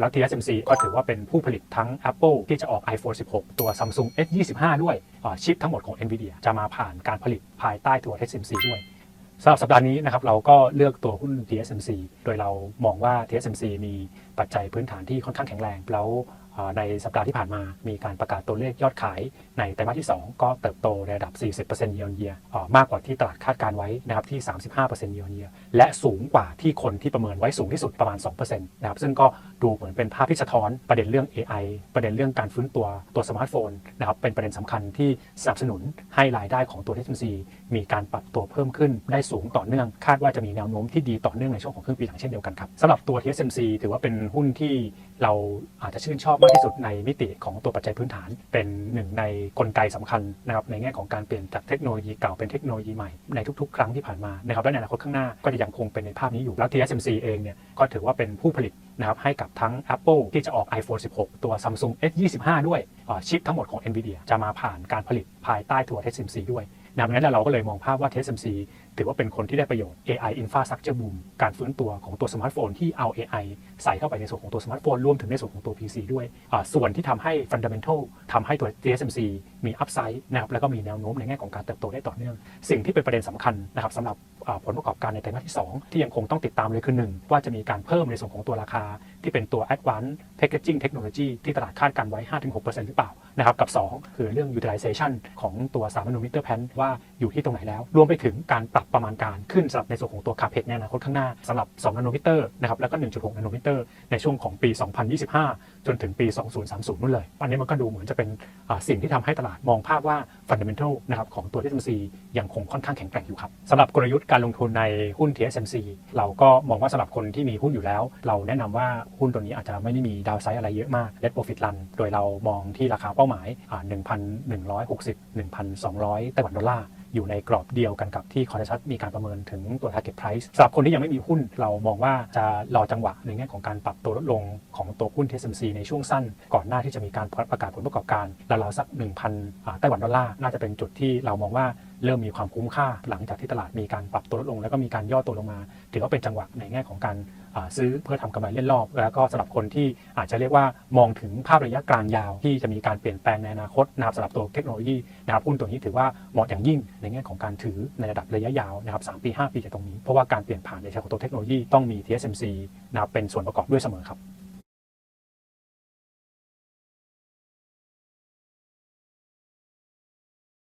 แล้ว TSMC ก็ถือว่าเป็นผู้ผลิตทั้ง Apple ที่จะออก iPhone 16 ตัว Samsung S25 ด้วยชิปทั้งหมดของ NVIDIA จะมาผ่านการผลิตภายใต้ตัว TSMC ด้วยสำหรับสัปดาห์นี้นะครับเราก็เลือกตัวหุ้น TSMC โดยเรามองว่า TSMC มีปัจจัยพื้นฐานที่ค่อนข้างแข็งแรง แล้ว ในสัปดาห์ที่ผ่านมามีการประกาศตัวเลขยอดขายในไตรมาสที่ 2 ก็เติบโตในระดับ 40% year on year อ่ามากกว่าที่ตลาดคาดการไว้นะครับที่ 35% year on year และสูงกว่าที่คนที่ประเมินไว้สูงที่สุดประมาณ 2%นะครับซึ่งก็ดูเหมือนเป็นภาพที่สะท้อนประเด็นเรื่อง AI ประเด็นเรื่องการฟื้นตัวตัวสมาร์ทโฟนนะครับเป็นประเด็นสำคัญที่สนับสนุนให้รายได้ของตัว TSMC มีการปรับตัวเพิ่มขึ้นได้สูงต่อเนื่อง คาดว่าจะมีแนวโน้มที่ดีต่อเนื่องในช่วงของครึ่งปีหลังเช่นเดียวกันครับสำหรับตัว TSMC ถือว่าเป็นหุ้นที่เราอาจจะชื่นชอบมากที่สุดในมิติของตัวปัจจัยพื้นฐาน เป็นหนึ่งในกลไกสำคัญนะครับในแง่ของการเปลี่ยนจากเทคโนโลยีเก่าเป็นเทคโนโลยีใหม่ในทุกๆ ครั้งที่ผ่านมานะครับและในอนาคตข้างหน้าก็จะยังคงเป็นในภาพนี้อยู่แล้ว TSMC เองเนี่ยก็ถือว่าเป็นผู้ผลิตนะครับให้กับทั้ง Apple ที่จะออก iPhone 16 ตัว Samsung S25 ด้วยชิปทั้งหมดของ NVIDIA จะมาผ่านการผลิตภายใต้ตัว TSMC ด้วย ดังนั้นเราก็เลยมองภาพว่า TSMC ถือว่าเป็นคนที่ได้ประโยชน์ AI infrastructure boom การฟื้นตัวของตัวสมาร์ทโฟนที่เอา AI ใส่เข้าไปในส่วนของตัวสมาร์ทโฟนรวมถึงในส่วนของตัว PC ด้วย ส่วนที่ทำให้ fundamental ทำให้ตัว TSMC มี upside นะครับแล้วก็มีแนวโน้มในแง่ของการเติบโตได้ต่อเนื่อง สิ่งที่เป็นประเด็นสำคัญนะครับสำหรับ ผลประกอบการในไตรมาสที่ 2 ที่ยังคงต้องติดตามเลยคือหนึ่งว่าจะมีการเพิ่มในส่วนของตัวราคา ที่เป็นตัว advanced packaging technology ที่ตลาดคาดการไว้ 5-6%หรือเปล่านะครับกับ 2 คือเรื่อง utilization ของตัว3 nanometer pan ว่าอยู่ที่ตรงไหนแล้ว รวมไปถึงการปรับประมาณการขึ้นสำหรับในส่วนของตัว capex ในอนาคตข้างหน้าสำหรับ2 nanometer นะครับแล้วก็ 1.6 nanometer ในช่วงของปี 2025 จนถึงปี 2030 นู่นเลย อันนี้มันก็ดูเหมือนจะเป็นสิ่งที่ทำให้ตลาดมองภาพว่า fundamental นะครับของตัว TSMC ยังคงค่อนข้างแข็งแกร่งอยู่ครับสำหรับกลยุทธ์การลงทุนในหุ้น TSMC เราก็มองว่าสำหรับคนที่มีหุ้นอยู่แล้ว เราแนะนำว่าหุ้นตัวนี้อาจจะไม่ได้มีดาวไซด์อะไรเยอะมาก Net Profit Run โดยเรามองที่ราคาเป้าหมาย1,160 1,200ไต้หวันดอลลาร์ อยู่ในกรอบเดียวกันกับที่คอนเนชัมีการประเมินถึงตัว target price สำหรับคนที่ยังไม่มีหุ้นเรามองว่าจะรอจังหวะในแง่ของการปรับตัวลดลงของตัวหุ้น TSMC ในช่วงสั้น ก่อนหน้าที่จะมีการประกาศผลประกอบการราวๆสัก1,000อ่าไต้หวันดอลลาร์น่าจะเป็นจุดที่เรามองว่า เริ่มมีความคุ้มค่าหลังจากที่ตลาดมีการปรับตัวลดลง แล้วก็มีการย่อตัวลงมา ถือว่าเป็นจังหวะในแง่ของการซื้อเพื่อทำกำไรเล่นรอบ แล้วก็สำหรับคนที่อาจจะเรียกว่ามองถึงภาพระยะกลางยาวที่จะมีการเปลี่ยนแปลงในอนาคตนะครับสำหรับตัวเทคโนโลยีนะครับหุ้นตัวนี้ถือว่าเหมาะอย่างยิ่งในแง่ของการถือในระดับระยะยาวนะครับ3ปี 5 ปีจากตรงนี้เพราะว่าการเปลี่ยนผ่านในเชิงของตัวเทคโนโลยีต้องมี TSMC นะครับเป็นส่วนประกอบด้วยเสมอครับ